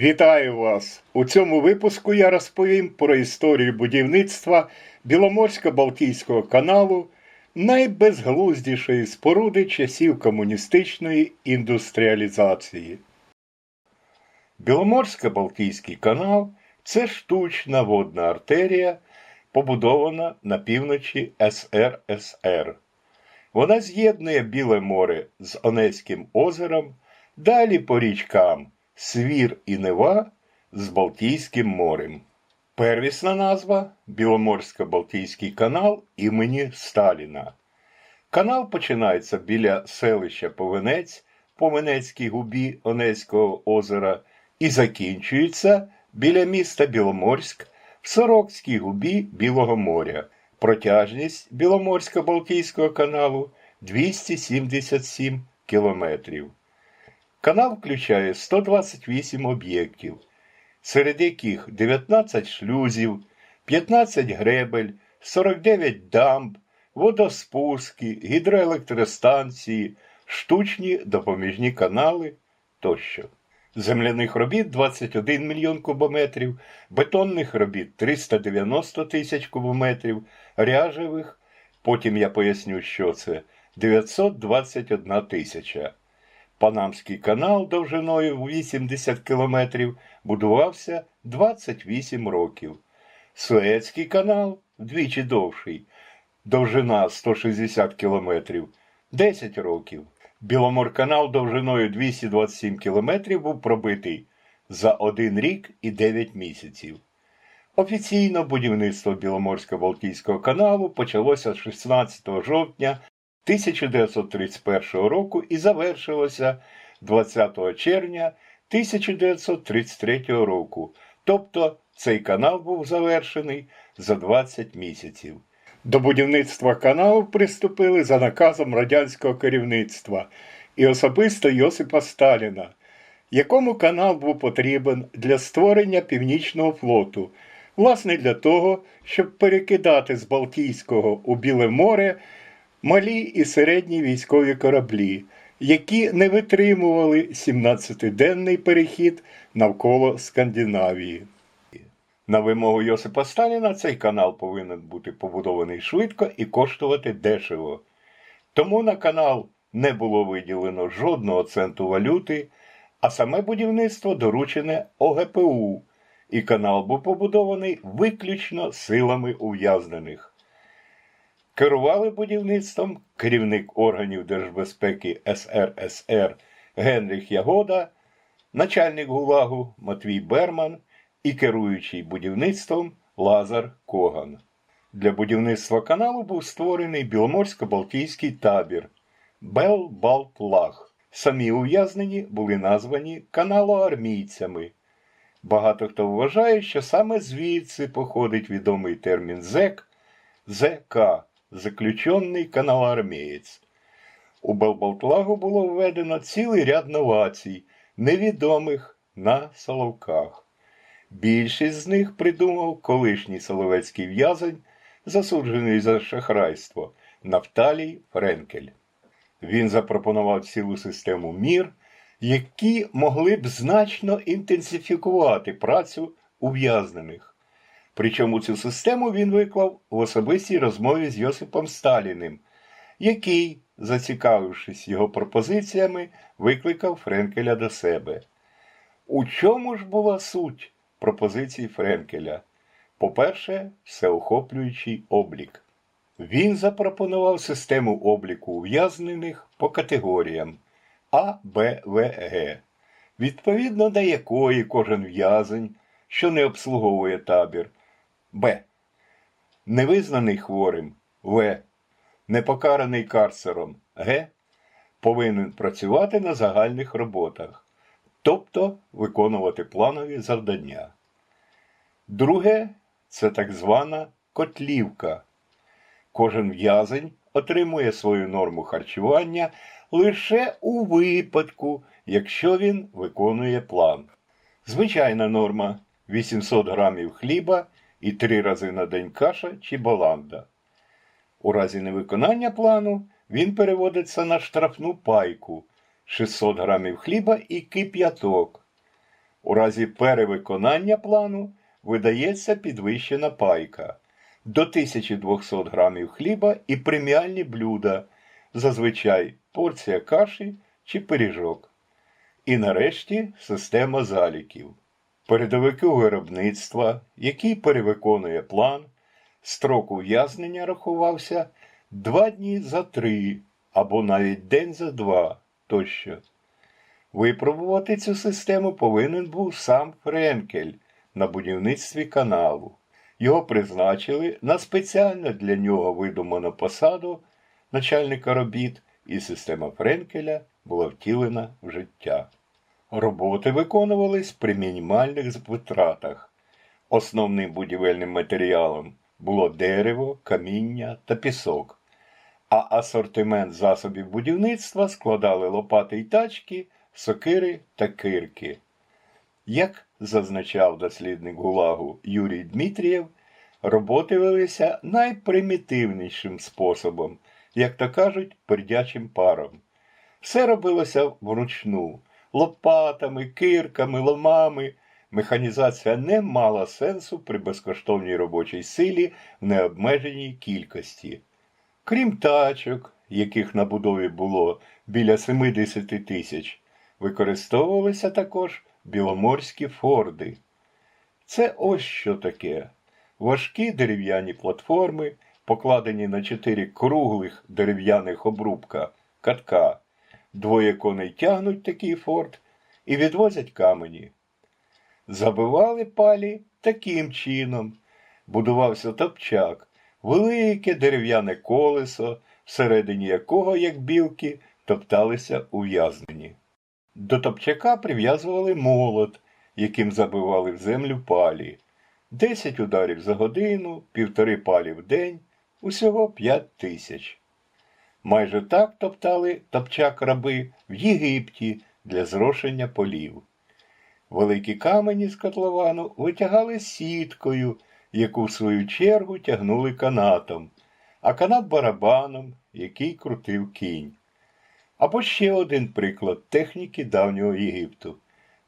Вітаю вас! У цьому випуску я розповім про історію будівництва Біломорсько-Балтійського каналу, найбезглуздішої споруди часів комуністичної індустріалізації. Біломорсько-Балтійський канал це штучна водна артерія, побудована на півночі СРСР. Вона з'єднує Біле море з Онецьким озером, далі по річкам Свір і Нева з Балтійським морем. Первісна назва Біломорсько-Балтійський канал імені Сталіна. Канал починається біля селища Повенець по Менецькій губі Онецького озера і закінчується біля міста Біломорськ в Сорокській губі Білого моря. Протяжність Біломорсько-Балтійського каналу 277 кілометрів. Канал включає 128 об'єктів, серед яких 19 шлюзів, 15 гребель, 49 дамб, водоспуски, гідроелектростанції, штучні допоміжні канали тощо. Земляних робіт 21 мільйон кубометрів, бетонних робіт 390 тисяч кубометрів, ряжевих, потім я поясню, що це, 921 тисяча. Панамський канал довжиною 80 кілометрів будувався 28 років. Суецький канал вдвічі довший, довжина 160 кілометрів 10 років. Біломорканал довжиною 227 кілометрів був пробитий за один рік і 9 місяців. Офіційно будівництво Біломорсько-Балтійського каналу почалося 16 жовтня 1931 року і завершилося 20 червня 1933 року. Тобто цей канал був завершений за 20 місяців. До будівництва каналу приступили за наказом радянського керівництва і особисто Йосипа Сталіна, якому канал був потрібен для створення північного флоту, власне для того, щоб перекидати з Балтійського у Біле море малі і середні військові кораблі, які не витримували 17-денний перехід навколо Скандинавії. На вимогу Йосипа Сталіна цей канал повинен бути побудований швидко і коштувати дешево. Тому на канал не було виділено жодного центу валюти, а саме будівництво доручене ОГПУ, і канал був побудований виключно силами ув'язнених. Керували будівництвом керівник органів держбезпеки СРСР Генріх Ягода, начальник ГУЛАГу Матвій Берман і керуючий будівництвом Лазар Коган. Для будівництва каналу був створений Біломорсько-Балтійський табір Бел-Балт-Лаг. Самі ув'язнені були названі каналоармійцями. Багато хто вважає, що саме звідси походить відомий термін ЗЕК ЗК заключений каналоармієць. У Белбалтлагу було введено цілий ряд новацій, невідомих на Соловках. Більшість з них придумав колишній соловецький в'язень, засуджений за шахрайство Нафталій Френкель. Він запропонував цілу систему мір, які могли б значно інтенсифікувати працю ув'язнених. Причому цю систему він виклав в особистій розмові з Йосипом Сталіним, який, зацікавившись його пропозиціями, викликав Френкеля до себе. У чому ж була суть пропозицій Френкеля? По-перше, всеохоплюючий облік. Він запропонував систему обліку ув'язнених по категоріям А, Б, В, Г, відповідно до якої кожен в'язень, що не обслуговує табір, Б. Невизнаний хворим В. Непокараний карцером Г. Повинен працювати на загальних роботах, тобто виконувати планові завдання. Друге це так звана котлівка. Кожен в'язень отримує свою норму харчування лише у випадку, якщо він виконує план. Звичайна норма 800 грамів хліба і три рази на день каша чи баланда. У разі невиконання плану він переводиться на штрафну пайку 600 грамів хліба і кип'яток. У разі перевиконання плану видається підвищена пайка до 1200 грамів хліба і преміальні блюда, зазвичай порція каші чи пиріжок. І нарешті система заліків. Передовику виробництва, який перевиконує план, строк ув'язнення рахувався два дні за три або навіть день за два тощо. Випробувати цю систему повинен був сам Френкель на будівництві каналу. Його призначили на спеціально для нього видуману посаду начальника робіт, і система Френкеля була втілена в життя. Роботи виконувались при мінімальних витратах. Основним будівельним матеріалом було дерево, каміння та пісок, а асортимент засобів будівництва складали лопати й тачки, сокири та кирки. Як зазначав дослідник ГУЛАГу Юрій Дмитрієв, роботи велися найпримітивнішим способом, як то кажуть, пердячим паром. Все робилося вручну лопатами, кирками, ломами. Механізація не мала сенсу при безкоштовній робочій силі в необмеженій кількості. Крім тачок, яких на будові було біля 70 тисяч, використовувалися також біломорські форди. Це ось що таке. Важкі дерев'яні платформи, покладені на чотири круглих дерев'яних обрубка катка. Двоє коней тягнуть такий форт і відвозять камені. Забивали палі таким чином. Будувався топчак, велике дерев'яне колесо, всередині якого, як білки, топталися ув'язнені. До топчака прив'язували молот, яким забивали в землю палі. Десять ударів за годину, півтори палі в день, усього п'ять тисяч. Майже так топтали топчак раби в Єгипті для зрошення полів. Великі камені з котловану витягали сіткою, яку в свою чергу тягнули канатом, а канат барабаном, який крутив кінь. Або ще один приклад техніки давнього Єгипту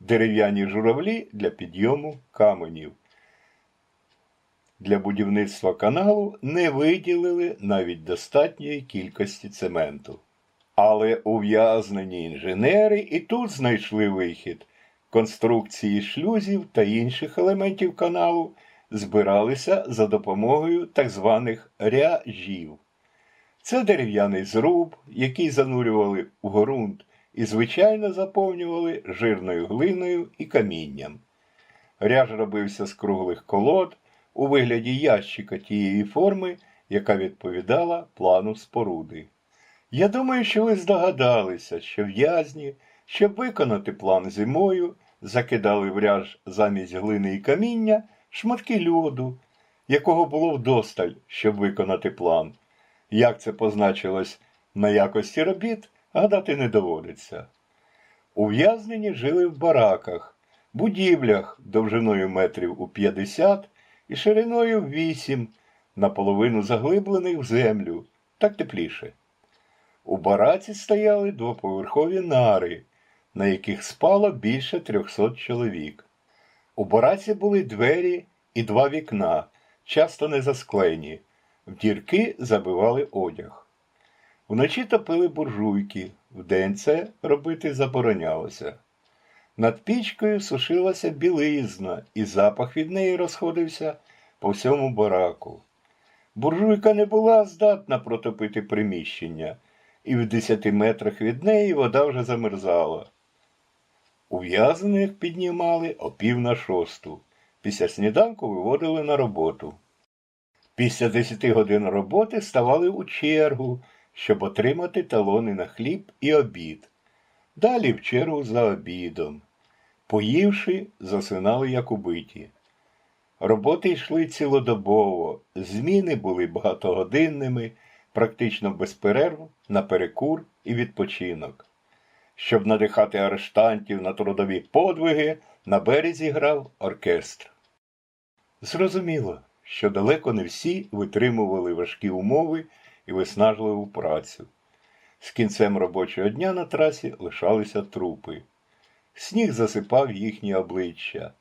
дерев'яні журавлі для підйому каменів. Для будівництва каналу не виділили навіть достатньої кількості цементу. Але ув'язнені інженери і тут знайшли вихід. Конструкції шлюзів та інших елементів каналу збиралися за допомогою так званих ряжів. Це дерев'яний зруб, який занурювали в ґрунт і звичайно заповнювали жирною глиною і камінням. Ряж робився з круглих колод у вигляді ящика тієї форми, яка відповідала плану споруди. Я думаю, що ви здогадалися, що в'язні, щоб виконати план зимою, закидали в ряж замість глини і каміння шматки льоду, якого було вдосталь, щоб виконати план. Як це позначилось на якості робіт, гадати не доводиться. Ув'язнені жили в бараках, будівлях довжиною метрів у 50 і шириною в 8, наполовину заглиблених в землю, так тепліше. У бараці стояли двоповерхові нари, на яких спало більше 300 чоловік. У бараці були двері і два вікна, часто не засклені, в дірки забивали одяг. Вночі топили буржуйки, вдень це робити заборонялося. Над пічкою сушилася білизна, і запах від неї розходився по всьому бараку. Буржуйка не була здатна протопити приміщення, і в десяти метрах від неї вода вже замерзала. Ув'язнених піднімали о пів на шосту. Після сніданку виводили на роботу. Після десяти годин роботи ставали у чергу, щоб отримати талони на хліб і обід. Далі в чергу за обідом. Поївши, засинали як убиті. Роботи йшли цілодобово, зміни були багатогодинними, практично без перерв, на перекур і відпочинок. Щоб надихати арештантів на трудові подвиги, на березі грав оркестр. Зрозуміло, що далеко не всі витримували важкі умови і виснажливу працю. З кінцем робочого дня на трасі лишалися трупи. сніг засипав їхні обличчя.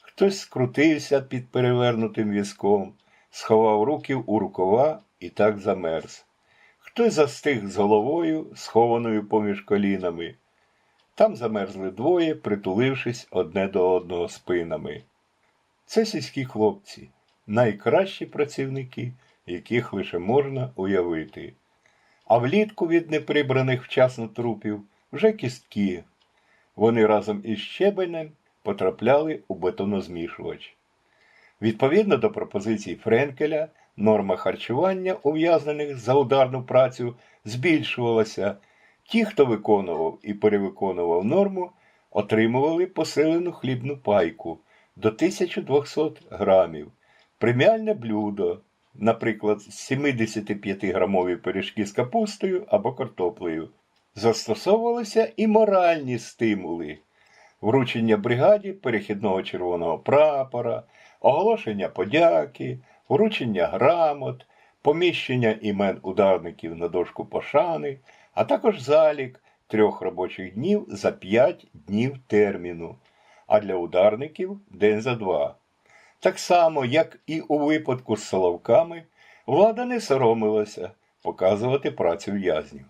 Хтось скрутився під перевернутим візком, сховав руки у рукава і так замерз. Хтось застиг з головою, схованою поміж колінами. Там замерзли двоє, притулившись одне до одного спинами. Це сільські хлопці, найкращі працівники, яких лише можна уявити. А влітку від неприбраних вчасно трупів вже кістки. Вони разом із щебенем потрапляли у бетонозмішувач. Відповідно до пропозицій Френкеля, норма харчування ув'язнених за ударну працю збільшувалася. Ті, хто виконував і перевиконував норму, отримували посилену хлібну пайку до 1200 грамів, преміальне блюдо, наприклад, 75-грамові пиріжки з капустою або картоплею. Застосовувалися і моральні стимули вручення бригаді перехідного червоного прапора, оголошення подяки, вручення грамот, поміщення імен ударників на дошку пошани, а також залік трьох робочих днів за п'ять днів терміну, а для ударників день за два. Так само, як і у випадку з Соловками, влада не соромилася показувати працю в'язнів.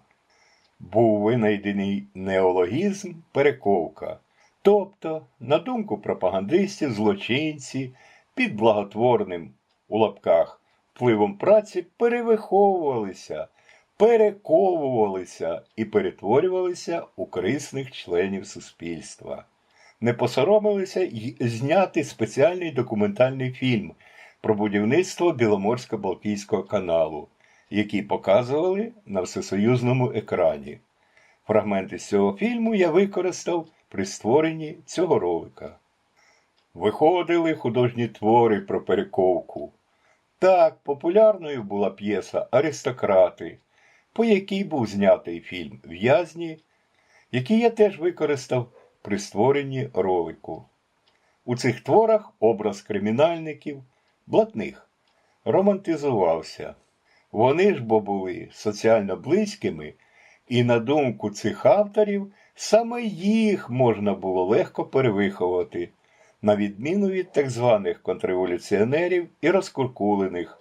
Був винайдений неологізм перековка. Тобто, на думку пропагандистів, злочинці під благотворним у лапках впливом праці перевиховувалися, перековувалися і перетворювалися у корисних членів суспільства. Не посоромилися й зняти спеціальний документальний фільм про будівництво Біломорсько-Балтійського каналу, який показували на всесоюзному екрані. Фрагменти з цього фільму я використав при створенні цього ролика. Виходили художні твори про перековку. Так, популярною була п'єса Аристократи, по якій був знятий фільм В'язні, який я теж використав при створенні ролику. У цих творах образ кримінальників, блатних, романтизувався. Вони ж бо були соціально близькими, і, на думку цих авторів, саме їх можна було легко перевиховати, на відміну від так званих контрреволюціонерів і розкуркулених,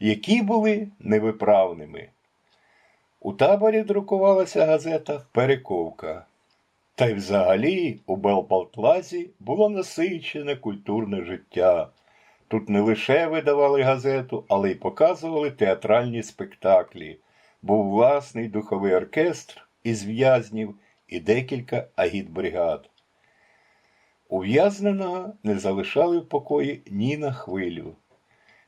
які були невиправними. У таборі друкувалася газета Перековка. Та й взагалі у Белпалтлазі було насичене культурне життя. Тут не лише видавали газету, але й показували театральні спектаклі. Був власний духовий оркестр із в'язнів і декілька агітбригад. Ув'язненого не залишали в покої ні на хвилю.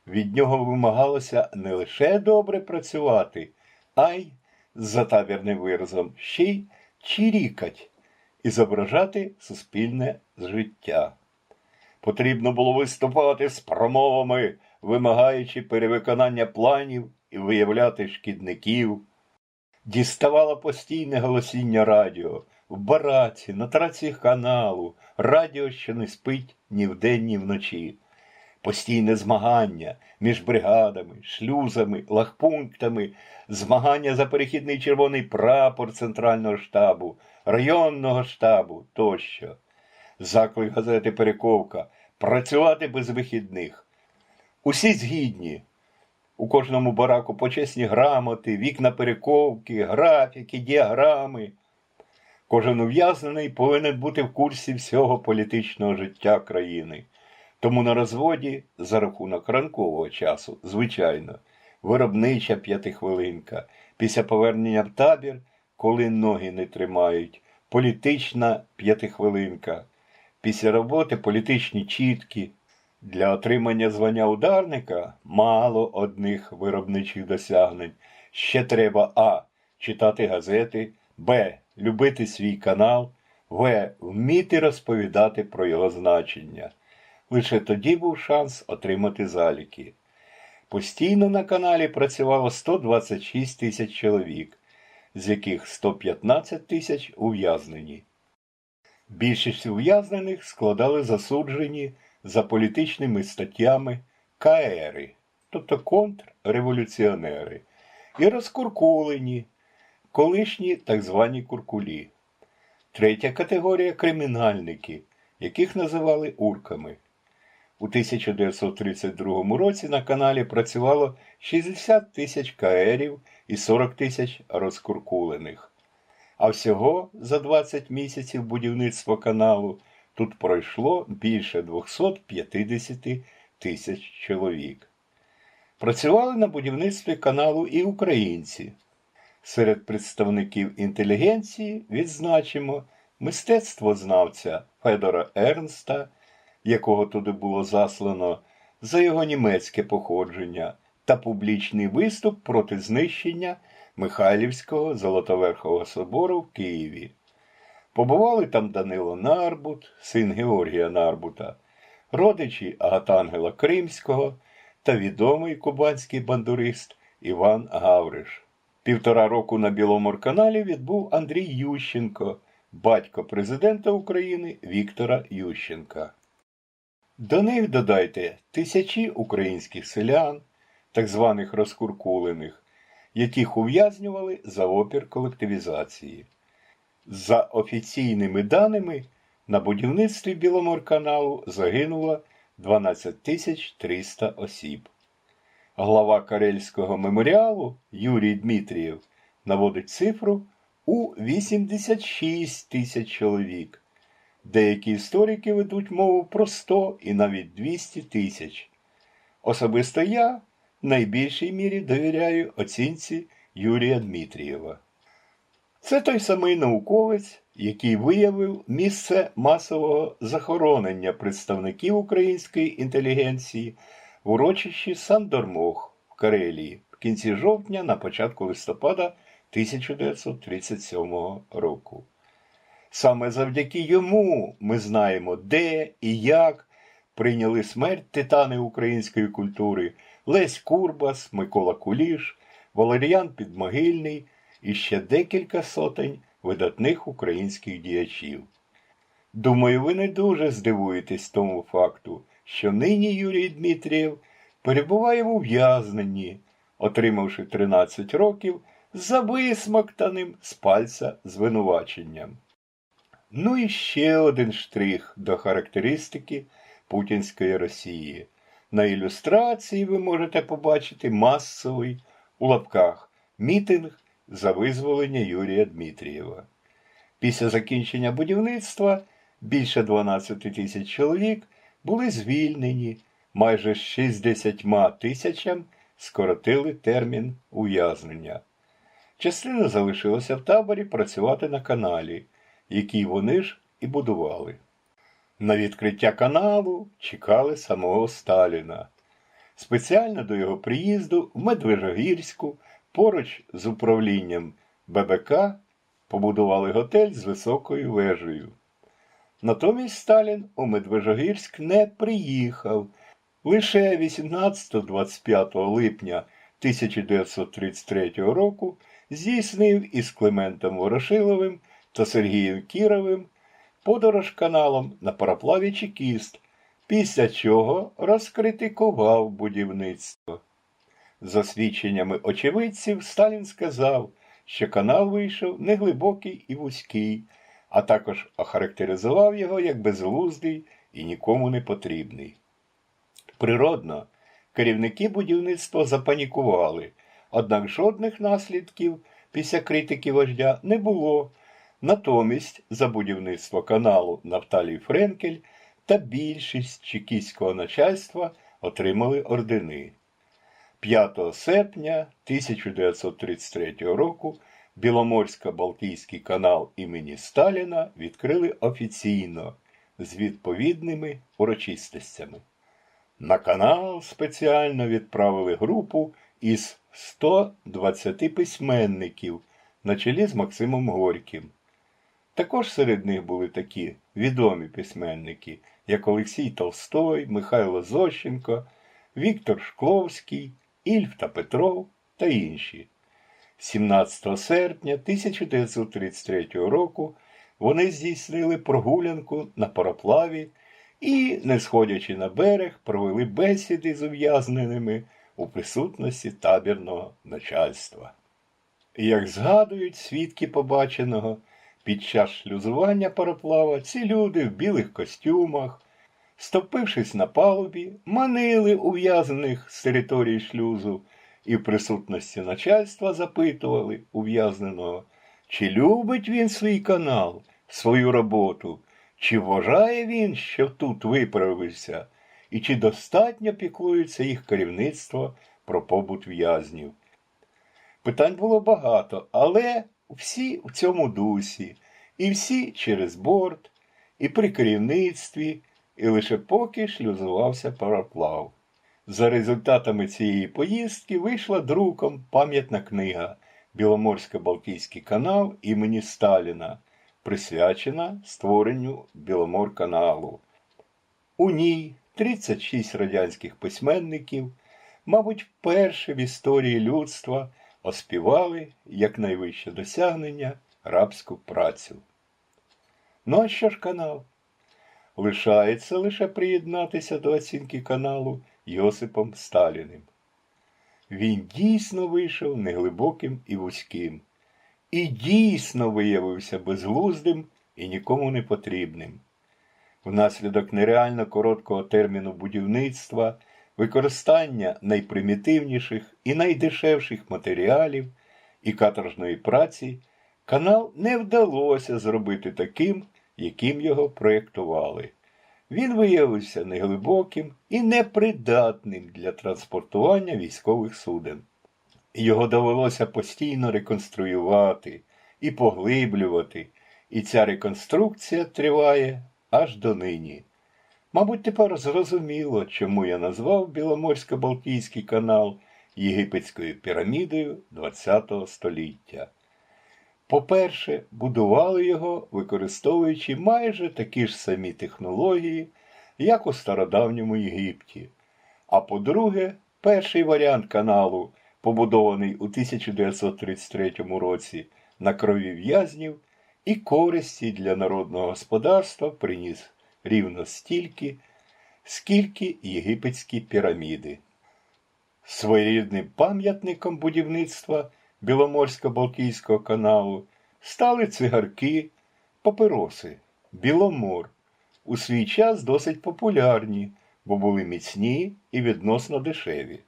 Від нього вимагалося не лише добре працювати, а й, за табірним виразом, ще й чирікать і зображати суспільне життя. Потрібно було виступати з промовами, вимагаючи перевиконання планів і виявляти шкідників. Діставало постійне голосіння радіо в бараці, на траці каналу, радіо, що не спить ні вдень, ні вночі. Постійне змагання між бригадами, шлюзами, лагпунктами, змагання за перехідний червоний прапор Центрального штабу, районного штабу тощо. Заклик газети Перековка працювати без вихідних. Усі згідні. У кожному бараку почесні грамоти, вікна перековки, графіки, діаграми. Кожен ув'язнений повинен бути в курсі всього політичного життя країни. Тому на розводі за рахунок ранкового часу, звичайно, виробнича п'ятихвилинка, після повернення в табір, коли ноги не тримають, політична п'ятихвилинка, після роботи політичні чіткі. Для отримання звання ударника мало одних виробничих досягнень. Ще треба А. Читати газети, Б. Любити свій канал, В. Вміти розповідати про його значення. Лише тоді був шанс отримати заліки. Постійно на каналі працювало 126 тисяч чоловік, з яких 115 тисяч ув'язнені. Більшість ув'язнених складали засуджені за політичними статтями КРи, тобто контрреволюціонери, і розкуркулені, колишні так звані куркулі. Третя категорія кримінальники, яких називали урками. У 1932 році на каналі працювало 60 тисяч каерів і 40 тисяч розкуркулених. А всього за 20 місяців будівництва каналу тут пройшло більше 250 тисяч чоловік. Працювали на будівництві каналу і українці. Серед представників інтелігенції відзначимо мистецтвознавця Федора Ернста, якого туди було заслано за його німецьке походження, та публічний виступ проти знищення Михайлівського Золотоверхового собору в Києві. Побували там Данило Нарбут, син Георгія Нарбута, родичі Агатангела Кримського та відомий кубанський бандурист Іван Гавриш. Півтора року на Біломорканалі відбув Андрій Ющенко, батько президента України Віктора Ющенка. До них додайте тисячі українських селян, так званих розкуркулених, яких ув'язнювали за опір колективізації. За офіційними даними, на будівництві Біломорканалу загинуло 12 тисяч 300 осіб. Глава Карельського меморіалу Юрій Дмитрієв наводить цифру у 86 тисяч чоловік. Деякі історики ведуть мову про 100 і навіть 200 тисяч. Особисто я в найбільшій мірі довіряю оцінці Юрія Дмитрієва. Це той самий науковець, який виявив місце масового захоронення представників української інтелігенції в урочищі Сандормох в Карелії в кінці жовтня на початку листопада 1937 року. Саме завдяки йому ми знаємо, де і як прийняли смерть титани української культури Лесь Курбас, Микола Куліш, Валеріан Підмогильний і ще декілька сотень видатних українських діячів. Думаю, ви не дуже здивуєтесь тому факту, що нині Юрій Дмитрієв перебуває в ув'язненні, отримавши 13 років за висмоктаним з пальця звинуваченням. Ну і ще один штрих до характеристики Путінської Росії. На ілюстрації ви можете побачити масовий у лапках мітинг за визволення Юрія Дмитрієва. Після закінчення будівництва більше 12 тисяч чоловік були звільнені, майже 60 тисячам скоротили термін ув'язнення. Частина залишилася в таборі працювати на каналі, який вони ж і будували. На відкриття каналу чекали самого Сталіна. Спеціально до його приїзду в Медвежогірську поруч з управлінням ББК побудували готель з високою вежею. Натомість Сталін у Медвежогірськ не приїхав. Лише 18-25 липня 1933 року здійснив із Климентом Ворошиловим та Сергієм Кіровим подорож каналом на пароплаві Чекіст, після чого розкритикував будівництво. За свідченнями очевидців, Сталін сказав, що канал вийшов неглибокий і вузький, а також охарактеризував його як безглуздий і нікому не потрібний. Природно, керівники будівництва запанікували, однак жодних наслідків після критики вождя не було. Натомість за будівництво каналу Нафталій Френкель та більшість чекістського начальства отримали ордени. 5 серпня 1933 року Біломорсько-Балтійський канал імені Сталіна відкрили офіційно з відповідними урочистостями. На канал спеціально відправили групу із 120 письменників на чолі з Максимом Горьким. Також серед них були такі відомі письменники, як Олексій Толстой, Михайло Зощенко, Віктор Шкловський, Ільф та Петров та інші. 17 серпня 1933 року вони здійснили прогулянку на пароплаві і, не сходячи на берег, провели бесіди з ув'язненими у присутності табірного начальства. Як згадують свідки побаченого, Під час шлюзування пароплава ці люди в білих костюмах, стопившись на палубі, манили ув'язнених з території шлюзу і в присутності начальства запитували ув'язненого, чи любить він свій канал, свою роботу, чи вважає він, що тут виправився, і чи достатньо піклується їх керівництво про побут в'язнів. Питань було багато, але всі в цьому дусі, і всі через борт, і при керівництві, і лише поки шлюзувався пароплав. За результатами цієї поїздки вийшла друком пам'ятна книга Біломорсько-Балтійський канал імені Сталіна, присвячена створенню Біломорканалу. У ній 36 радянських письменників, мабуть, вперше в історії людства оспівали як найвище досягнення рабську працю. Ну а що ж канал? Лишається лише приєднатися до оцінки каналу Йосипом Сталіним. Він дійсно вийшов неглибоким і вузьким, і дійсно виявився безглуздим і нікому не потрібним. Внаслідок нереально короткого терміну будівництва, використання найпримітивніших і найдешевших матеріалів і каторжної праці, канал не вдалося зробити таким, яким його проєктували. Він виявився неглибоким і непридатним для транспортування військових суден. Його довелося постійно реконструювати і поглиблювати, і ця реконструкція триває аж до нині. Мабуть, тепер зрозуміло, чому я назвав Біломорсько-Балтійський канал єгипетською пірамідою ХХ століття. По-перше, будували його, використовуючи майже такі ж самі технології, як у стародавньому Єгипті. А по-друге, перший варіант каналу, побудований у 1933 році на крові в'язнів, і користі для народного господарства приніс рівно стільки, скільки єгипетські піраміди. Своєрідним пам'ятником будівництва Біломорсько-Балтійського каналу стали цигарки, папироси, біломор, у свій час досить популярні, бо були міцні і відносно дешеві.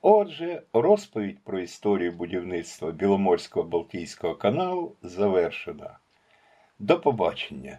Отже, розповідь про історію будівництва Біломорсько-Балтійського каналу завершена. До побачення!